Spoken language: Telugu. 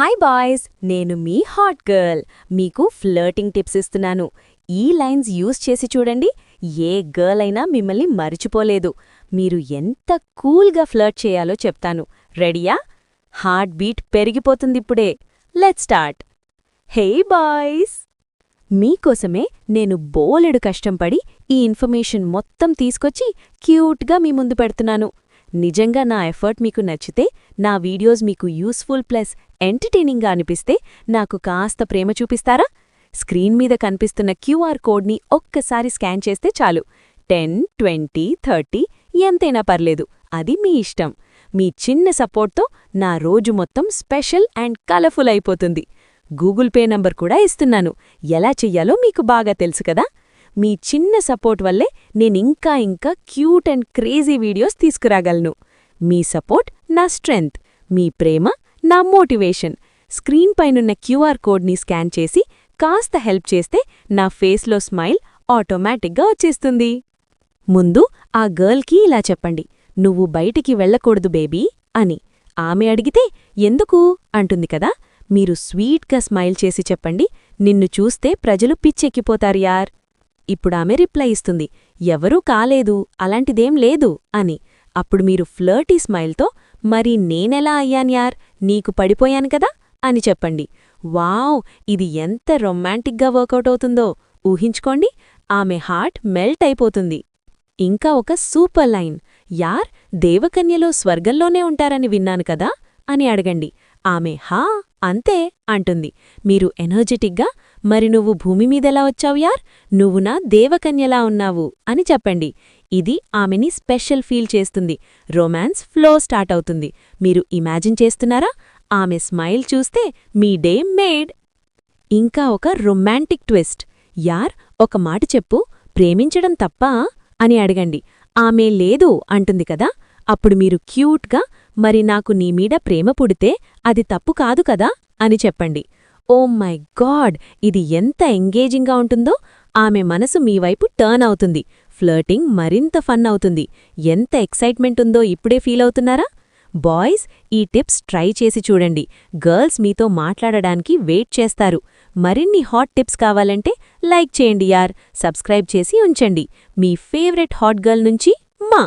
హాయ్ బాయ్స్ నేను మీ హాట్ గర్ల్ మీకు ఫ్లర్టింగ్ టిప్స్ ఇస్తున్నాను. ఈ లైన్స్ యూజ్ చేసి చూడండి. ఏ గర్ల్ అయినా మిమ్మల్ని మరిచిపోలేదు. మీరు ఎంత కూల్గా ఫ్లర్ట్ చేయాలో చెప్తాను. రెడీయా హార్ట్ బీట్ పెరిగిపోతుందిప్పుడే లెట్ స్టార్ట్ హే బాయ్స్ మీకోసమే నేను బోలెడు కష్టంపడి ఈ ఇన్ఫర్మేషన్ మొత్తం తీసుకొచ్చి క్యూట్గా మీ ముందు పెడుతున్నాను. నిజంగా నా ఎఫర్ట్ మీకు నచ్చితే నా వీడియోస్ మీకు యూస్ఫుల్ ప్లస్ ఎంటర్టైనింగ్గా అనిపిస్తే నాకు కాస్త ప్రేమ చూపిస్తారా? స్క్రీన్ మీద కనిపిస్తున్న క్యూఆర్ కోడ్ని ఒక్కసారి స్కాన్ చేస్తే చాలు. టెన్ ట్వంటీ థర్టీ ఎంతైనా పర్లేదు. అది మీ ఇష్టం. మీ చిన్న సపోర్ట్తో నా రోజు మొత్తం స్పెషల్ అండ్ కలర్ఫుల్ అయిపోతుంది. గూగుల్ పే నంబర్ కూడా ఇస్తున్నాను. ఎలా చెయ్యాలో మీకు బాగా తెలుసు కదా? మీ చిన్న సపోర్ట్ వల్లే నేనింకా ఇంకా క్యూట్ అండ్ క్రేజీ వీడియోస్ తీసుకురాగలను. మీ సపోర్ట్ నా స్ట్రెంగ్త్ మీ ప్రేమ నా మోటివేషన్. స్క్రీన్ పైనున్న క్యూఆర్ కోడ్ని స్కాన్ చేసి కాస్త హెల్ప్ చేస్తే నా ఫేస్లో స్మైల్ ఆటోమేటిక్గా వచ్చేస్తుంది. ముందు ఆ గర్ల్కి ఇలా చెప్పండి నువ్వు బయటికి వెళ్ళకూడదు బేబీ అని. ఆమె అడిగితే ఎందుకు? అంటుంది కదా మీరు స్వీట్గా స్మైల్ చేసి చెప్పండి నిన్ను చూస్తే ప్రజలు పిచ్చెక్కిపోతారు యార్. ఇప్పుడామె రిప్లై ఇస్తుంది. ఎవరూ కాలేదు అలాంటిదేం లేదు అని. అప్పుడు మీరు ఫ్లర్టీ స్మైల్తో మరి నేనెలా అయ్యాన్యార్ నీకు పడిపోయాను కదా? అని చెప్పండి. వావ్! ఇది ఎంత రొమాంటిక్గా వర్కౌట్ అవుతుందో. ఊహించుకోండి ఆమె హార్ట్ మెల్ట్ అయిపోతుంది. ఇంకా ఒక సూపర్ లైన్. యార్ దేవకన్యలో స్వర్గంలోనే ఉంటారని విన్నాను కదా? అని అడగండి. ఆమె హా అంతే అంటుంది. మీరు ఎనర్జెటిక్గా మరి నువ్వు భూమి మీదెలా వచ్చావు యార్? నువ్వు నా దేవకన్యలా ఉన్నావు అని చెప్పండి. ఇది ఆమెని స్పెషల్ ఫీల్ చేస్తుంది. రొమాన్స్ ఫ్లో స్టార్ట్ అవుతుంది. మీరు ఇమాజిన్ చేస్తున్నారా? ఆమె స్మైల్ చూస్తే మీ డే మేడ్. ఇంకా ఒక రొమాంటిక్ ట్విస్ట్. యార్ ఒక మాట చెప్పు. ప్రేమించడం తప్ప? అని అడగండి. ఆమె లేదు అంటుంది కదా? అప్పుడు మీరు క్యూట్గా మరి నాకు నీమీద ప్రేమ పుడితే అది తప్పు కాదు కదా అని చెప్పండి. Oh my god! ఇది ఎంత ఎంగేజింగ్గా ఉంటుందో! ఆమె మనసు మీ వైపు టర్న్ అవుతుంది. ఫ్లర్టింగ్ మరింత ఫన్ అవుతుంది. ఎంత ఎక్సైట్మెంట్ ఉందో ఇప్పుడే ఫీల్ అవుతున్నారా? బాయ్స్ ఈ టిప్స్ ట్రై చేసి చూడండి. గర్ల్స్ మీతో మాట్లాడడానికి వెయిట్ చేస్తారు. మరిన్ని హాట్ టిప్స్ కావాలంటే లైక్ చేయండి యార్. సబ్స్క్రైబ్ చేసి ఉంచండి. మీ ఫేవరెట్ హాట్ గర్ల్ నుంచి మా!